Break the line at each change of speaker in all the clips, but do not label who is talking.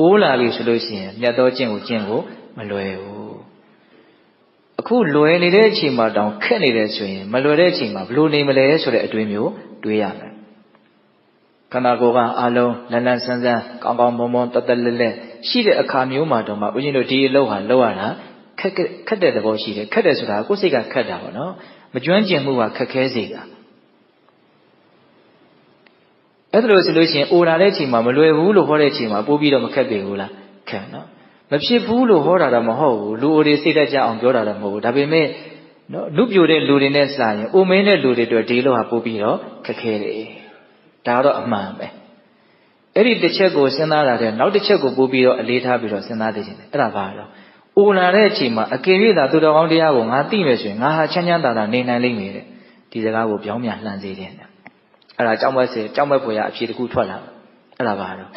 အိုးလာပြီဆိုလို့ရှိရင်မြတ်သောကျင့်ကိုကျင့်ကိုမလွယ်ဘူးအခုလွယ်နေတဲ့အချိန်မှာတောင်ခက်နေတယ်ဆိုရင်မလွယ်တဲ့အချိန်မှာဘလို့နေမလဲဆိုတဲ့အတွေးမျိုးတွေးရမယ်ခန္ဓာကိုယ်ကအလုံးလန်းလန်းဆန်းဆန်းကောင်းကောင်းမွန်မွန်တသက်လက်လက်ရှိတဲ့အခါမျိုးမှာတော့မှဦးဇင်းတို့ဒီအလုပ်ဟာလုပ်ရတာခက်ခက်တဲ့သဘောရှိတယ်ခက်တယ်ဆိုတာကိုယ်စိတ်ကခက်တာပေါ့နော်မကျွမ်းကျင်မှုကခက်ခဲစေတာ အဲ့ဒါလို့ဆိုလို့ရှိရင်အိုလာတဲ့အချိန်မှာမလွယ်ဘူးလို့ဟောတဲ့အချိန်မှာပို့ပြီးတော့မခက်ပေဘူးလားခက်နော်မဖြစ်ဘူးလို့ဟောတာတော့မဟုတ်ဘူးလူအိုတွေစိတ်သက်ကြအောင်ပြောတာတော့မဟုတ်ဘူးဒါပေမဲ့နော်လူပြိုတဲ့လူတွေနဲ့စာရင်အိုမင်းတဲ့လူတွေအတွက်ဒီလိုဟာပို့ပြီးတော့ခက်ခဲတယ်ဒါတော့အမှန်ပဲအဲ့ဒီတစ်ချက်ကိုစဉ်းစားတာတဲ့နောက်တစ်ချက်ကိုပို့ပြီးတော့အလေးထားပြီးတော့စဉ်းစားသိချင်တယ်အဲ့ဒါဘာလဲအိုလာတဲ့အချိန်မှာအကယ်၍သာသူတော်ကောင်းတရားကိုငါသိမယ်ဆိုရင်ငါဟာချမ်းချမ်းသာသာနေနိုင်လိမ့်မယ်တဲ့ဒီစကားကိုပြောင်းပြန်လှန်စေတယ် အဲ့ဒါကြောင့်မဆယ်ကြောင့်မဲ့ဖွယ်ရအဖြေတစ်ခုထွက်လာအဲ့ဒါပါတော့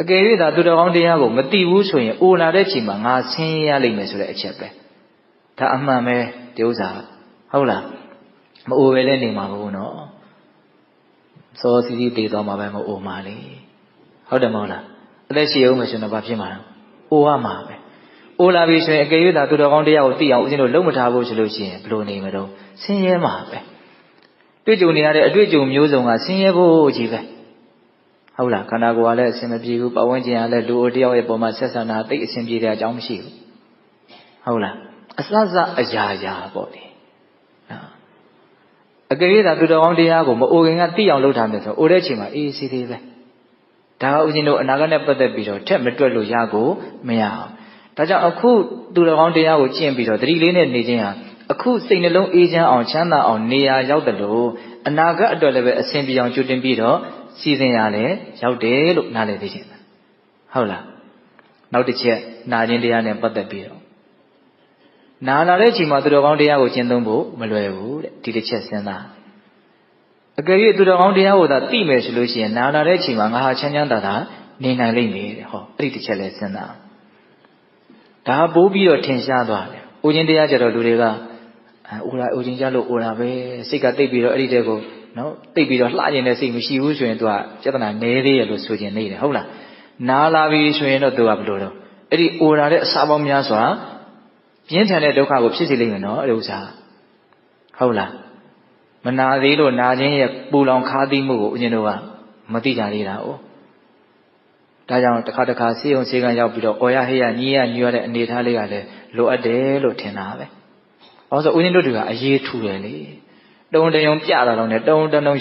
အကယ်၍သာသူတော်ကောင်းတရားကိုမသိဘူးဆိုရင်အိုလာတဲ့ချိန်မှာငါဆင်းရဲရလိမ့်မယ်ဆိုတဲ့အချက်ပဲဒါအမှန်ပဲဒီဥစ္စာဟုတ်လားမအိုပဲလည်းနေမှာမဟုတ်နော်စောစီစီတည်သွားမှာပဲမအိုမှာလေဟုတ်တယ်မဟုတ်လားအသက်ရှိအောင်မယ်ဆိုတော့ဘာဖြစ်မှာလဲအိုရမှာပဲအိုလာပြီဆိုရင်အကယ်၍သာသူတော်ကောင်းတရားကိုသိအောင်ဦးဇင်းတို့လုံးမထားဖို့ဆိုလို့ရှိရင်ဘယ်လိုနေမလို့ဆင်းရဲမှာပဲ တွေ့ကြုံနေရတဲ့အတွေ့အကြုံမျိုးစုံကဆင်းရဲဖို့ကြီးပဲဟုတ်လားခန္ဓာကိုယ်ကလည်းအဆင်မပြေဘူးပဝန်းကျင်ကလည်းလူအိုတယောက်ရဲ့ပုံမှာဆက်ဆံတာတိတ်အဆင်ပြေတဲ့အကြောင်းမရှိဘူးဟုတ်လားအစစအရာရာပေါ့လေနော်အကယ်၍သာသူတော်ကောင်းတရားကိုမအိုခင်ကသိအောင်လုပ်ထားမယ်ဆိုအိုတဲ့ချိန်မှာအေးစီသေးပဲဒါကဥစဉ်တို့အနာဂတ်နဲ့ပတ်သက်ပြီးတော့ထက်မတွက်လို့ရကိုမရအောင်ဒါကြောင့်အခုသူတော်ကောင်းတရားကိုကျင့်ပြီးတော့တတိလေးနဲ့နေခြင်းဟာ အခုစိတ်နှလုံးအေးချမ်းအောင်ချမ်းသာအောင်နေရာရောက်တယ်လို့အနာဂတ်အတွက်လည်းပဲအစဉ်ပြေအောင်ကြိုတင်ပြီးတော့စီစဉ်ရလဲရောက်တယ်လို့နားလည်သိချင်တယ်ဟုတ်လားနောက်တစ်ချက်နာခြင်းတရားနဲ့ပတ်သက်ပြီးတော့နာလာတဲ့အချိန်မှာသူတော်ကောင်းတရားကိုကျင့်သုံးဖို့မလွယ်ဘူးတဲ့ဒီတစ်ချက်စဉ်းစားအကယ်၍သူတော်ကောင်းတရားကိုသာသိမယ်ဆိုလို့ရှိရင်နာလာတဲ့အချိန်မှာငါဟာချမ်းချမ်းသာသာနေနိုင်လိမ့်မယ်တဲ့ဟောအဲ့ဒီတစ်ချက်လဲစဉ်းစားဒါပိုးပြီးတော့ထင်ရှားသွားတယ်။ဦးချင်းတရားကြတော့လူတွေက အိုလာဦးချင်းကြလို့အိုလာပဲစိတ်ကတိတ်ပြီးတော့အဲ့ဒီတဲ့ကိုနော်တိတ်ပြီးတော့လှကျင်တဲ့စိတ်မရှိဘူးဆိုရင် तू ကစေတနာနည်းသေးရလို့ဆိုခြင်းနေတယ်ဟုတ်လားနာလာပြီဆိုရင်တော့ तू ကဘယ်လိုတော့အဲ့ဒီအိုလာတဲ့အစာပေါင်းများစွာပြင်းထန်တဲ့ဒုက္ခကိုဖြစ်စေလိမ့်မယ်နော်အဲ့ဒီဥစ္စာဟုတ်လားမနာသေးလို့နာခြင်းရဲ့ပူလောင်ခါးသီးမှုကိုဦးချင်းတို့ကမသိကြသေးတာ哦ဒါကြောင့်တစ်ခါတစ်ခါစေုံစေကံရောက်ပြီးတော့အော်ရဟေးရညီးရညီးရတဲ့အနေထားလေးကလည်းလိုအပ်တယ်လို့ထင်တာပဲ။ ဘာလို့ဆိုဦးဇင်းတို့တွေကအရေးထူတယ်လေ။တုံတယုံပြတာတော့နဲ့တုံတလုံး